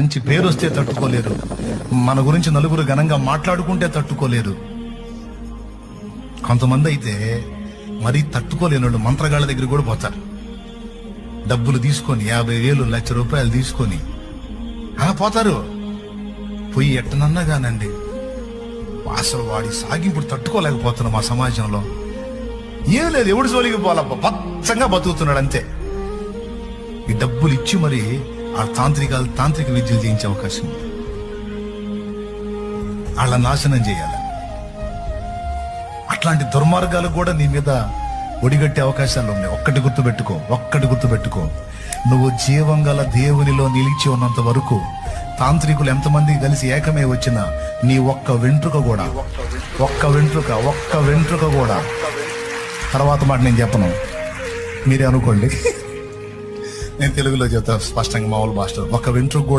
మంచి పేరు వస్తే తట్టుకోలేరు. మన గురించి నలుగురు ఘనంగా మాట్లాడుకుంటే తట్టుకోలేరు. కొంతమంది అయితే మరీ తట్టుకోలేని వాళ్ళు మంత్రగాళ్ళ దగ్గర కూడా పోతారు. డబ్బులు తీసుకొని యాభై వేలు లక్ష రూపాయలు తీసుకొని. ఆ పోతారు. పోయి ఎట్టనన్నా కానండి అసలు వాడి సాగింపుడు తట్టుకోలేకపోతున్నాం మా సమాజంలో. ఏం లేదు ఎవడు జోలికి పోవాలబ్బా. పచ్చంగా బతుకుతున్నాడు అంతే. ఈ డబ్బులు ఇచ్చి మరి ఆ తాంత్రికాలు తాంత్రిక విద్యలు చేయించే అవకాశం ఉంది. వాళ్ళ నాశనం చేయాలి. అట్లాంటి దుర్మార్గాలు కూడా నీ మీద ఒడిగట్టే అవకాశాలు ఉన్నాయి. ఒక్కటి గుర్తుపెట్టుకో ఒక్కటి గుర్తుపెట్టుకో. నువ్వు జీవం గల దేవునిలో నిలిచి ఉన్నంత వరకు తాంత్రికులు ఎంతమంది కలిసి ఏకమే వచ్చినా నీ ఒక్క వెంట్రుక కూడా ఒక్క వెంట్రుక ఒక్క వెంట్రుక కూడా. తర్వాత మాట నేను చెప్పను. మీరే అనుకోండి. నేను తెలుగులో చెప్తా స్పష్టంగా మామూలు భాషలో ఒక వెంట్రుక కూడా